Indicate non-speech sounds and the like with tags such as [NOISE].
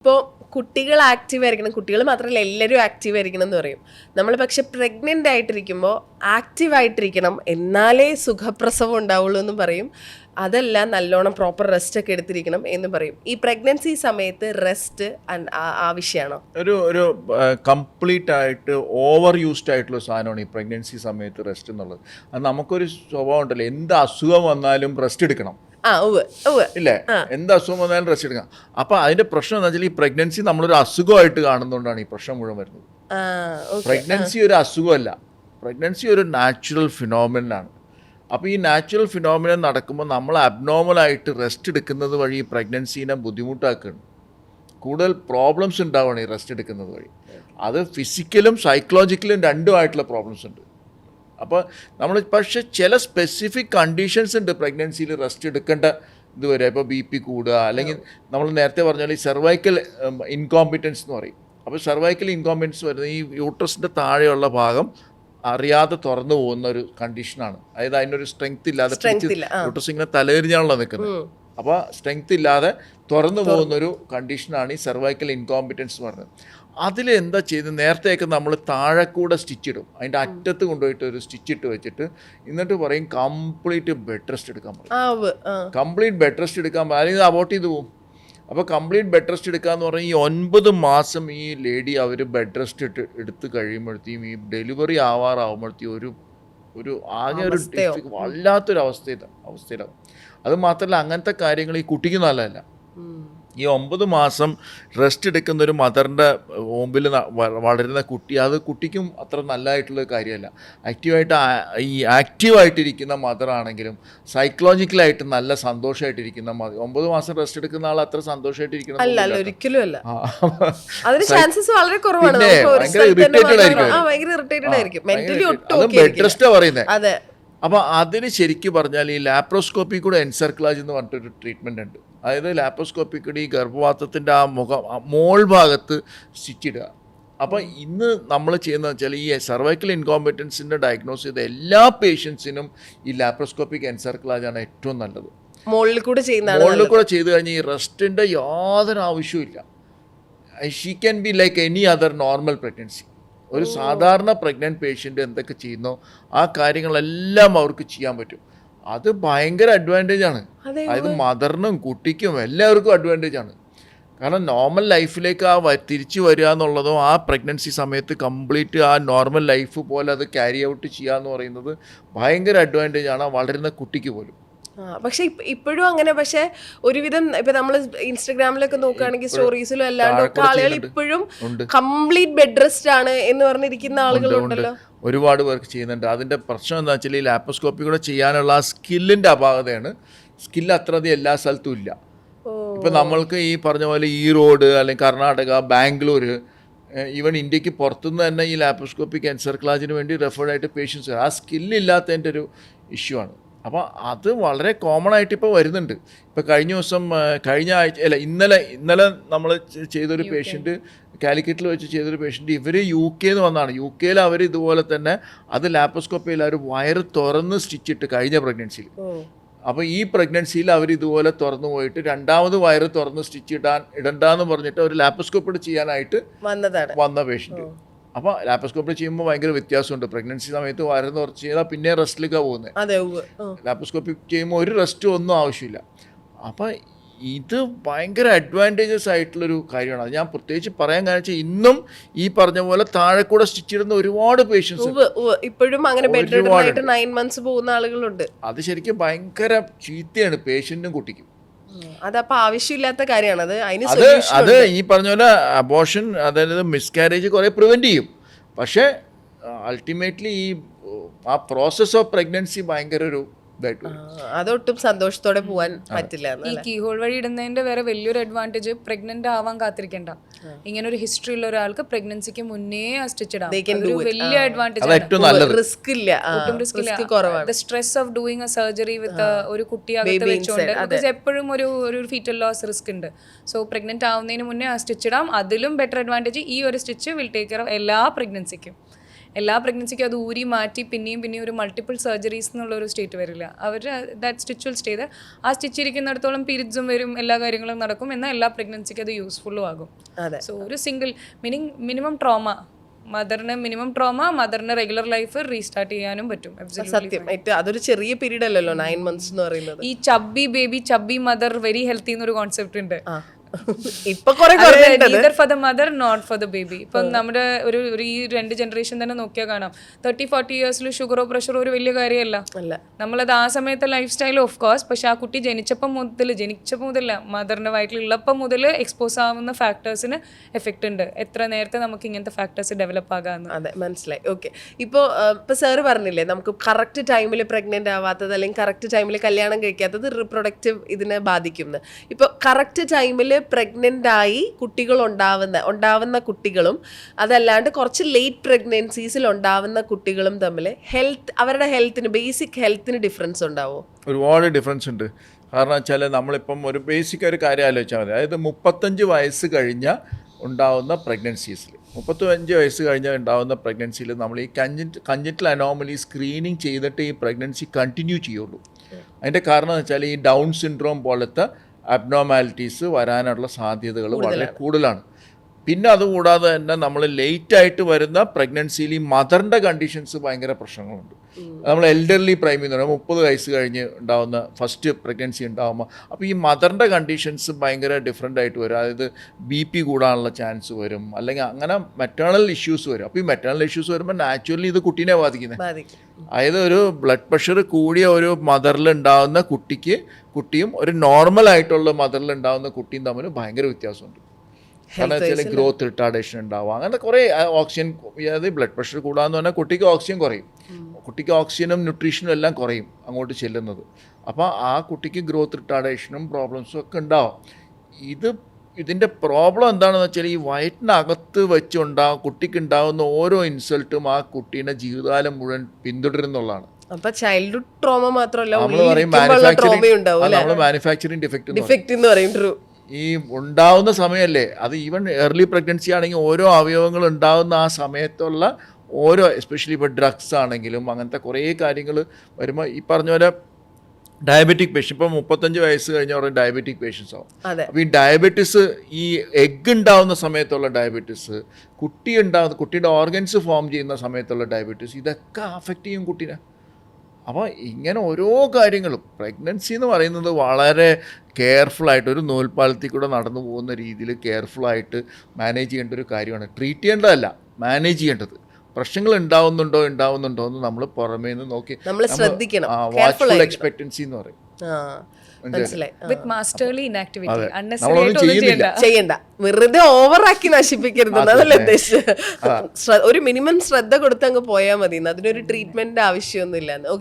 ഇപ്പോൾ കുട്ടികൾ ആക്റ്റീവ് ആയിരിക്കണം. കുട്ടികൾ മാത്രമല്ല എല്ലാവരും ആക്റ്റീവ് ആയിരിക്കണം എന്ന് പറയും. നമ്മൾ പക്ഷെ പ്രഗ്നന്റ് ആയിട്ടിരിക്കുമ്പോൾ ആക്റ്റീവ് ആയിട്ടിരിക്കണം. എന്നാലേ സുഖപ്രസവം ഉണ്ടാവുള്ളൂ എന്ന് പറയും. അതല്ല നല്ലോണം പ്രോപ്പർ റെസ്റ്റ് ഒക്കെ എടുത്തിരിക്കണം എന്ന് പറയും. ഈ പ്രഗ്നൻസി സമയത്ത് റെസ്റ്റ് ആവശ്യമാണോ ഒരു ഒരു കംപ്ലീറ്റ് ആയിട്ട് ഓവർ യൂസ്ഡ് ആയിട്ടുള്ള സാധനമാണ് ഈ പ്രഗ്നൻസി സമയത്ത് റെസ്റ്റ് എന്നുള്ളത്. അത് നമുക്കൊരു സ്വഭാവം ഉണ്ടല്ലോ. എന്ത് അസുഖം വന്നാലും റെസ്റ്റ് എടുക്കണം. ആ ഉവ് ഉവ് ഇല്ലേ? എന്ത് അസുഖം വന്നാലും റെസ്റ്റ് എടുക്കാം. അപ്പോൾ അതിന്റെ പ്രശ്നം എന്താ വെച്ചാൽ ഈ പ്രഗ്നൻസി നമ്മളൊരു അസുഖമായിട്ട് കാണുന്നതുകൊണ്ടാണ് ഈ പ്രശ്നം മുഴുവൻ വരുന്നത്. പ്രഗ്നൻസി ഒരു അസുഖമല്ല. പ്രഗ്നൻസി ഒരു നാച്ചുറൽ ഫിനോമിനാണ് അപ്പോൾ ഈ നാച്ചുറൽ ഫിനോമിനൻ നടക്കുമ്പോൾ നമ്മൾ അബ്നോർമലായിട്ട് റെസ്റ്റ് എടുക്കുന്നത് വഴി ഈ പ്രഗ്നൻസീനെ ബുദ്ധിമുട്ടാക്കുകയാണ്. കൂടുതൽ പ്രോബ്ലംസ് ഉണ്ടാവുകയാണ് ഈ റെസ്റ്റ് എടുക്കുന്നത് വഴി. അത് ഫിസിക്കലും സൈക്കോളജിക്കലും രണ്ടുമായിട്ടുള്ള പ്രോബ്ലംസ് ഉണ്ട്. അപ്പോൾ നമ്മൾ പക്ഷേ ചില സ്പെസിഫിക് കണ്ടീഷൻസ് ഉണ്ട് പ്രഗ്നൻസിയിൽ റെസ്റ്റ് എടുക്കേണ്ട ഇത് വരെ ഇപ്പോൾ ബി പി കൂടുക അല്ലെങ്കിൽ നമ്മൾ നേരത്തെ പറഞ്ഞാൽ ഈ സെർവൈക്കൽ ഇൻകോമ്പിറ്റൻസ് എന്ന് പറയും. അപ്പോൾ സെർവൈക്കൽ ഇൻകോമ്പിറ്റൻസ് വരുന്നത് ഈ യൂട്രസിന്റെ താഴെയുള്ള ഭാഗം അറിയാതെ തുറന്നു പോകുന്ന ഒരു കണ്ടീഷനാണ് അതായത് അതിനൊരു സ്ട്രെങ്ത് ഇല്ലാതെ. യൂട്രസ് ഇങ്ങനെ തലേരിഞ്ഞാണല്ലോ നിൽക്കുന്നത്. അപ്പോൾ സ്ട്രെങ്ത് ഇല്ലാതെ തുറന്നു പോകുന്നൊരു കണ്ടീഷനാണ് ഈ സെർവൈക്കൽ ഇൻകോമ്പിറ്റൻസ് എന്ന് പറയുന്നത്. അതിൽ എന്താ ചെയ്ത് നേരത്തെയൊക്കെ നമ്മൾ താഴെ കൂടെ സ്റ്റിച്ച് ഇടും. അതിന്റെ അറ്റത്ത് കൊണ്ടുപോയിട്ട് ഒരു സ്റ്റിച്ച് ഇട്ട് വെച്ചിട്ട് എന്നിട്ട് പറയും കംപ്ലീറ്റ് ബെഡ് റെസ്റ്റ് എടുക്കാൻ പറയും. കംപ്ലീറ്റ് ബെഡ് റെസ്റ്റ് എടുക്കാൻ പറയും. അല്ലെങ്കിൽ അബോട്ട് ചെയ്ത് പോകും അപ്പോൾ കംപ്ലീറ്റ് ബെഡ് റെസ്റ്റ് എടുക്കുക എന്ന് പറഞ്ഞാൽ ഈ ഒൻപത് മാസം ഈ ലേഡി അവർ ബെഡ് റെസ്റ്റ് ഇട്ട് എടുത്ത് കഴിയുമ്പോഴത്തേക്കും ഈ ഡെലിവറി ആവാറാവുമ്പോഴത്തേക്കും ഒരു ഒരു ആകെ ഒരു? വല്ലാത്തൊരു അവസ്ഥയിൽ അവസ്ഥയിലാവും. അത് മാത്രമല്ല അങ്ങനത്തെ കാര്യങ്ങൾ ഈ കുട്ടിക്ക് നല്ലതല്ല. ഈ ഒമ്പത് മാസം റെസ്റ്റ് എടുക്കുന്ന ഒരു മദറിന്റെ ഓമ്പിൽ വളരുന്ന കുട്ടി അത് കുട്ടിക്കും അത്ര നല്ലതായിട്ടുള്ള കാര്യമല്ല. ആക്റ്റീവായിട്ട് ഈ ആക്റ്റീവായിട്ടിരിക്കുന്ന മദറാണെങ്കിലും സൈക്കോളജിക്കലായിട്ട് നല്ല സന്തോഷമായിട്ടിരിക്കുന്ന മദർ ഒമ്പത് മാസം റെസ്റ്റ് എടുക്കുന്ന ആൾ അത്ര സന്തോഷമായിട്ടിരിക്കണം അല്ല ഒരിക്കലും അല്ല. അതിന് ചാൻസസ് വളരെ കുറവാണ്. ഭയങ്കര ഇറിറ്റേറ്റഡ് ആയിരിക്കും ബെഡ് റെസ്റ്റാണ് പറയുന്നത് അപ്പോൾ അതിന് ശരിക്കും പറഞ്ഞാൽ ഈ ലാപ്രോസ്കോപ്പി കൂടെ എൻസർക്ലാജ് എന്ന് പറഞ്ഞിട്ടൊരു ട്രീറ്റ്മെന്റ് ഉണ്ട്. അതായത് ലാപ്രോസ്കോപ്പി കൂടി ഈ ഗർഭപാത്രത്തിന്റെ ആ മുഖം മോൾ ഭാഗത്ത് സ്റ്റിച്ച് ഇടുക. അപ്പോൾ ഇന്ന് നമ്മൾ ചെയ്യുന്നതെന്ന് വെച്ചാൽ ഈ സർവൈക്കൽ ഇൻകോമ്പറ്റൻസിന്റെ ഡയഗ്നോസ് ചെയ്ത എല്ലാ പേഷ്യൻസിനും ഈ ലാപ്രോസ്കോപ്പിക് എൻസർക്ലാജാണ് ഏറ്റവും നല്ലത്. മുകളിൽ കൂടെ ചെയ്യുന്നതാണ് മുകളിൽ കൂടെ ചെയ്ത് കഴിഞ്ഞാൽ ഈ റെസ്റ്റിന്റെ യാതൊരു ആവശ്യവും ഇല്ല she can be like any other normal pregnancy ഒരു സാധാരണ പ്രഗ്നന്റ് പേഷ്യന്റ് എന്തൊക്കെ ചെയ്യുന്നോ ആ കാര്യങ്ങളെല്ലാം അവർക്ക് ചെയ്യാൻ പറ്റും. അത് ഭയങ്കര അഡ്വാന്റേജ് ആണ്. അതായത് മദറിനും കുട്ടിക്കും എല്ലാവർക്കും അഡ്വാന്റേജ് ആണ്. കാരണം നോർമൽ ലൈഫിലേക്ക് ആ തിരിച്ചു വരിക എന്നുള്ളതും ആ പ്രഗ്നൻസി സമയത്ത് കംപ്ലീറ്റ് ആ നോർമൽ ലൈഫ് പോലെ അത് ക്യാരി ഔട്ട് ചെയ്യുക എന്ന് പറയുന്നത് ഭയങ്കര അഡ്വാന്റേജ് ആണ് ആ വളരുന്ന കുട്ടിക്ക് പോലും. പക്ഷെ ഇപ്പോഴും അങ്ങനെ പക്ഷെ ഒരുവിധം ഇപ്പൊ നമ്മൾ ഇൻസ്റ്റഗ്രാമിലൊക്കെ നോക്കുകയാണെങ്കിൽ സ്റ്റോറീസിലും അല്ലാണ്ട് ആളുകൾ ഇപ്പോഴും കംപ്ലീറ്റ് ബെഡ് റെസ്റ്റ് ആണ് എന്ന് പറഞ്ഞിരിക്കുന്ന ആളുകളുണ്ടല്ലോ. ഒരുപാട് പേർക്ക് ചെയ്യുന്നുണ്ട്. അതിന്റെ പ്രശ്നം എന്താ വെച്ചാൽ ഈ ലാപ്പോസ്കോപ്പി കൂടെ ചെയ്യാനുള്ള ആ സ്കില്ലിന്റെ അപാകതയാണ്. സ്കില്ല് അത്രയധികം എല്ലാ സ്ഥലത്തും ഇല്ല. ഇപ്പം നമ്മൾക്ക് ഈ പറഞ്ഞ പോലെ ഈറോഡ് അല്ലെങ്കിൽ കർണാടക ബാംഗ്ലൂർ ഈവൻ ഇന്ത്യയ്ക്ക് പുറത്തുനിന്ന് തന്നെ ഈ ലാപ്പോസ്കോപ്പി ക്യാൻസർ ക്ലാസിന് വേണ്ടി റെഫേർഡ് ആയിട്ട് പേഷ്യൻസ് ആ സ്കില്ലില്ലാത്തതിന്റെ ഒരു ഇഷ്യൂ ആണ്. അപ്പോൾ അത് വളരെ കോമൺ ആയിട്ട് ഇപ്പോൾ വരുന്നുണ്ട്. ഇപ്പോൾ കഴിഞ്ഞ ദിവസം കഴിഞ്ഞ ആഴ്ച അല്ല ഇന്നലെ ഇന്നലെ നമ്മൾ ചെയ്തൊരു പേഷ്യന്റ് കാലിക്കറ്റിൽ വെച്ച് ചെയ്തൊരു പേഷ്യന്റ് ഇവർ യു കെന്ന് വന്നാണ്. യു കെയിൽ അവർ ഇതുപോലെ തന്നെ അത് ലാപ്പോസ്കോപ്പിയിൽ അവർ വയറ് തുറന്ന് സ്റ്റിച്ചിട്ട് കഴിഞ്ഞ പ്രഗ്നൻസിയിൽ അപ്പോൾ ഈ പ്രഗ്നൻസിയിൽ അവർ ഇതുപോലെ തുറന്നു പോയിട്ട് രണ്ടാമത് വയറ് തുറന്ന് സ്റ്റിച്ച് ഇടാൻ ഇടണ്ടെന്ന് പറഞ്ഞിട്ട് ഒരു ലാപ്രോസ്കോപ്പ് ചെയ്യാനായിട്ട് വന്നതാണ്. വന്ന പേഷ്യന്റ് അപ്പോൾ ലാപ്രോസ്കോപ്പ് ചെയ്യുമ്പോൾ ഭയങ്കര വ്യത്യാസമുണ്ട്. പ്രഗ്നൻസി സമയത്ത് വയറ് കുറച്ച് ചെയ്താൽ പിന്നെ റെസ്റ്റിലേക്കാണ് പോകുന്നത് ഉവ്വ്. ചെയ്യുമ്പോൾ ഒരു റെസ്റ്റ് ഒന്നും ആവശ്യമില്ല. അപ്പോൾ ഇത് ഭയങ്കര അഡ്വാന്റേജസ് ആയിട്ടുള്ളൊരു കാര്യമാണ്. അത് ഞാൻ പ്രത്യേകിച്ച് പറയാൻ കാരണം വെച്ചാൽ ഇന്നും ഈ പറഞ്ഞ പോലെ താഴെ കൂടെ സ്റ്റിച്ച് ഇടുന്ന ഒരുപാട് പേഷ്യൻസ്. ഇപ്പോഴും അങ്ങനെ നയൻ മന്ത്സ് പോകുന്ന ആളുകളുണ്ട്. അത് ശരിക്കും ഭയങ്കര ചീത്തയാണ് പേഷ്യന്റും കുട്ടിക്കും. അതപ്പോ ആവശ്യമില്ലാത്ത കാര്യമാണ്. അത് അതിന് അത് അത് ഈ പറഞ്ഞ പോലെ അബോഷൻ അതായത് മിസ്കാരേജ് കുറെ പ്രിവെന്റ് ചെയ്യും. പക്ഷേ അൾട്ടിമേറ്റ്ലി ഈ ആ പ്രോസസ് ഓഫ് പ്രഗ്നൻസി ഭയങ്കര ഒരു. അതൊട്ടും സന്തോഷത്തോടെ പോവാൻ പറ്റില്ല ഈ കീ കീഹോൾ വഴി ഇടുന്നതിന്റെ വേറെ വലിയൊരു അഡ്വാന്റേജ് പ്രഗ്നന്റ് ആവാൻ കാത്തിരിക്കണ്ട. ഇങ്ങനെ ഒരു ഹിസ്റ്ററി ഉള്ള ഒരാൾക്ക് പ്രഗ്നൻസിക്ക് മുന്നേ ആ സ്റ്റിച്ച് ഇടാം. വലിയ. അഡ്വാന്റേജ് റിസ്ക് ഇല്ല. ഒട്ടും റിസ്ക് risk കുറവാണ്. The stress of doing a surgery with ഒരു കുട്ടി അകത്ത് വെച്ചുകൊണ്ട് ബിക്കോസ് എപ്പോഴും ഒരു ഒരു ഫീറ്റൽ ലോസ് റിസ്ക് ഉണ്ട്. സോ പ്രഗ്നന്റ് ആവുന്നതിന് മുന്നേ ആ സ്റ്റിച്ച് ഇടാം. അതിലും ബെറ്റർ അഡ്വാന്റേജ് ഈ ഒരു stitch will take care of എല്ലാ പ്രഗ്നൻസിക്കും എല്ലാ പ്രഗ്നൻസിക്കും അത് ഊരി മാറ്റി പിന്നെയും പിന്നെയും ഒരു മൾട്ടിപ്പിൾ സർജറീസ് എന്നുള്ള ഒരു സ്റ്റേറ്റ് വരില്ല. അവർ ദാറ്റ് സ്റ്റിച്ച് വിൽ സ്റ്റേ ആ സ്റ്റിച്ച് ഇരിക്കുന്നിടത്തോളം പീരിയഡ്സും വരും എല്ലാ കാര്യങ്ങളും നടക്കും എന്നാൽ എല്ലാ പ്രഗ്നൻസിക്കും അത് യൂസ്ഫുള്ളും ആകും. സോ ഒരു സിംഗിൾ മീനിങ് മിനിമം ട്രോമ മദറിന് മിനിമം ട്രോമ മദറിന് റെഗുലർ ലൈഫ് റീസ്റ്റാർട്ട് ചെയ്യാനും പറ്റും സത്യം. അതൊരു ചെറിയ പീരീഡ് അല്ലല്ലോ നയൻ മന്ത്സ് എന്ന് പറയുന്നത്. ഈ chubby baby chubby mother very healthy എന്നൊരു കോൺസെപ്റ്റ് ഉണ്ട്. [LAUGHS] ഇപ്പൊ for the mother not for the baby ഇപ്പം നമ്മുടെ ഒരു ഈ രണ്ട് ജനറേഷൻ തന്നെ നോക്കിയാൽ കാണാം. തേർട്ടി ഫോർട്ടി ഇയേഴ്സിൽ ഷുഗറോ പ്രഷറോ ഒരു വലിയ കാര്യമല്ല. നമ്മളത് ആ സമയത്തെ ലൈഫ് സ്റ്റൈൽ ഓഫ് കോഴ്സ് പക്ഷെ ആ കുട്ടി ജനിച്ചപ്പോൾ മുതൽ ജനിച്ചപ്പോൾ മുതലല്ല മദറിന്റെ വയറ്റിലുള്ളപ്പം മുതൽ എക്സ്പോസ് ആവുന്ന ഫാക്ടേഴ്സിന് എഫക്റ്റ് ഉണ്ട്. എത്ര നേരത്തെ നമുക്ക് ഇങ്ങനത്തെ ഫാക്ടേഴ്സ് ഡെവലപ്പ് ആകാന്ന്. അതെ മനസ്സിലായി. ഓക്കെ ഇപ്പോൾ ഇപ്പൊ സാറ് പറഞ്ഞില്ലേ നമുക്ക് കറക്റ്റ് ടൈമിൽ പ്രഗ്നന്റ് ആവാത്തത് അല്ലെങ്കിൽ കറക്റ്റ് ടൈമിൽ കല്യാണം കഴിക്കാത്തത് റീപ്രൊഡക്റ്റീവ് ഇതിനെ ബാധിക്കുന്നു. ഇപ്പൊ കറക്റ്റ് ടൈമിൽ പ്രഗ്നന്റ് ആയി കുട്ടികൾ ഉണ്ടാവുന്ന ഉണ്ടാവുന്ന കുട്ടികളും അതല്ലാണ്ട് കുറച്ച് ലേറ്റ് പ്രഗ്നൻസീസിൽ ഉണ്ടാവുന്ന കുട്ടികളും തമ്മിൽ ഹെൽത്ത് അവരുടെ ഹെൽത്തിന് ബേസിക് ഹെൽത്തിന് ഡിഫറൻസ് ഉണ്ടാവുമോ ഒരുപാട് ഡിഫറൻസ് ഉണ്ട്. കാരണം വെച്ചാൽ നമ്മളിപ്പം ഒരു ബേസിക് ഒരു കാര്യം ആലോചിച്ചാൽ മതി. അതായത് മുപ്പത്തഞ്ച് വയസ്സ് കഴിഞ്ഞ ഉണ്ടാവുന്ന പ്രഗ്നൻസീസിൽ മുപ്പത്തഞ്ച് വയസ്സ് കഴിഞ്ഞാൽ ഉണ്ടാവുന്ന പ്രഗ്നൻസിയിൽ നമ്മൾ ഈ കഞ്ചിറ്റ് കഞ്ചിറ്റൽ അനോമലി സ്ക്രീനിങ് ചെയ്തിട്ട് ഈ പ്രഗ്നൻസി കണ്ടിന്യൂ ചെയ്യുള്ളൂ. അതിന്റെ കാരണം എന്ന് വെച്ചാൽ ഈ ഡൗൺ സിൻഡ്രോം പോലത്തെ അബ്നോമാലിറ്റീസ് വരാനുള്ള സാധ്യതകൾ വളരെ കൂടുതലാണ്. പിന്നെ അതുകൂടാതെ തന്നെ നമ്മൾ ലേറ്റ് ആയിട്ട് വരുന്ന പ്രഗ്നൻസിയിൽ ഈ മദറിന്റെ കണ്ടീഷൻസ് ഭയങ്കര പ്രശ്നങ്ങളുണ്ട്. നമ്മൾ എൽഡർലി പ്രൈമി എന്ന് പറയുമ്പോൾ മുപ്പത് വയസ്സ് കഴിഞ്ഞ് ഉണ്ടാകുന്ന ഫസ്റ്റ് പ്രഗ്നൻസി ഉണ്ടാകുമ്പോൾ അപ്പോൾ ഈ മദറിന്റെ കണ്ടീഷൻസ് ഭയങ്കര ഡിഫറെന്റ് ആയിട്ട് വരും. അതായത് ബി പി കൂടാനുള്ള ചാൻസ് വരും. അല്ലെങ്കിൽ അങ്ങനെ മെറ്റേണൽ ഇഷ്യൂസ് വരും. അപ്പോൾ ഈ മെറ്റേണൽ ഇഷ്യൂസ് വരുമ്പോൾ നാച്ചുറലി ഇത് കുട്ടീനെ ബാധിക്കുന്നത് ബാധിക്കും. അതായത് ഒരു ബ്ലഡ് പ്രഷർ കൂടിയ ഒരു മദറിൽ ഉണ്ടാകുന്ന കുട്ടിക്ക് കുട്ടിയും ഒരു നോർമൽ ആയിട്ടുള്ള മദറിൽ ഉണ്ടാകുന്ന കുട്ടിയും തമ്മിൽ ഭയങ്കര വ്യത്യാസമുണ്ട്. കാരണം വെച്ചാൽ ഗ്രോത്ത് റിട്ടാർഡേഷൻ ഉണ്ടാവും. അങ്ങനെ കുറേ ഓക്സിജൻ അതായത് ബ്ലഡ് പ്രഷർ കൂടാന്ന് പറഞ്ഞാൽ കുട്ടിക്ക് ഓക്സിജൻ കുറയും. കുട്ടിക്ക് ഓക്സിജനും ന്യൂട്രീഷനും എല്ലാം കുറയും അങ്ങോട്ട് ചെല്ലുന്നത്. അപ്പോൾ ആ കുട്ടിക്ക് ഗ്രോത്ത് റിട്ടാർഡേഷനും പ്രോബ്ലംസും ഒക്കെ ഉണ്ടാവും. ഇത് ഇതിന്റെ പ്രോബ്ലം എന്താണെന്ന് വെച്ചാൽ ഈ വയറ്റിനകത്ത് വെച്ചുണ്ടാകും കുട്ടിക്ക് ഉണ്ടാകുന്ന ഓരോ ഇൻസൾട്ടും ആ കുട്ടീനെ ജീവിതകാലം മുഴുവൻ പിന്തുടരുന്നുള്ളതാണ്. അപ്പൊ ചൈൽഡ്ഹുഡ് ട്രോമ മാത്രമല്ല നമ്മൾ മാനുഫാക്ചറിങ് ഡിഫക്റ്റ് ഡിഫക്റ്റ് എന്ന് പറയും. ട്രൂ ഈ ഉണ്ടാവുന്ന സമയമല്ലേ? അത് ഈവൻ ഏർലി പ്രഗ്നൻസി ആണെങ്കിൽ ഓരോ അവയവങ്ങൾ ഉണ്ടാകുന്ന ആ സമയത്തുള്ള ഓരോ എസ്പെഷ്യലി ഇപ്പോൾ ഡ്രഗ്സ് ആണെങ്കിലും അങ്ങനത്തെ കുറേ കാര്യങ്ങൾ വരുമ്പോൾ ഈ പറഞ്ഞ പോലെ ഡയബറ്റിക് പേഷ്യൻ ഇപ്പോൾ മുപ്പത്തഞ്ച് വയസ്സ് കഴിഞ്ഞ പറഞ്ഞാൽ ഡയബറ്റിക് പേഷ്യൻസ് ആവും. അപ്പോൾ ഈ ഡയബറ്റിസ് ഈ എഗ് ഉണ്ടാവുന്ന സമയത്തുള്ള ഡയബറ്റിസ് കുട്ടി ഉണ്ടാകുന്ന കുട്ടിയുടെ ഓർഗൻസ് ഫോം ചെയ്യുന്ന സമയത്തുള്ള ഡയബറ്റിസ് ഇതൊക്കെ അഫക്റ്റ് ചെയ്യും കുട്ടീനെ. അപ്പോൾ ഇങ്ങനെ ഓരോ കാര്യങ്ങളും പ്രഗ്നൻസി എന്ന് പറയുന്നത് വളരെ കെയർഫുള്ളായിട്ട് ഒരു നൂൽപ്പാലത്തിൽ കൂടെ നടന്നു പോകുന്ന രീതിയിൽ കെയർഫുള്ളായിട്ട് മാനേജ് ചെയ്യേണ്ട ഒരു കാര്യമാണ്. ട്രീറ്റ് ചെയ്യേണ്ടതല്ല മാനേജ് ചെയ്യേണ്ടത്. പ്രശ്നങ്ങൾ ഉണ്ടാവുന്നുണ്ടോ ഉണ്ടാവുന്നുണ്ടോ എന്ന് നമ്മൾ പുറമേ നിന്ന് നോക്കി നമ്മൾ ശ്രദ്ധിക്കണം. വാച്ച്ഫുൾ എക്സ്പെക്ടൻസി എന്ന് പറയും. വിത്ത് മാസ്റ്റേർലി ഇനാക്ടിവിറ്റി. അൺനെസറി ചെയ്യണ്ട. വെറുതെ ഓവറാക്കി നശിപ്പിക്കരുത്. അതല്ലേ ഉദ്ദേശിച്ചത്? [LAUGHS] ഒരു മിനിമം ശ്രദ്ധ കൊടുത്തങ്ങ് പോയാൽ മതി. അതിനൊരു ട്രീറ്റ്മെന്റ് ആവശ്യമൊന്നുമില്ല. ഓക്കെ.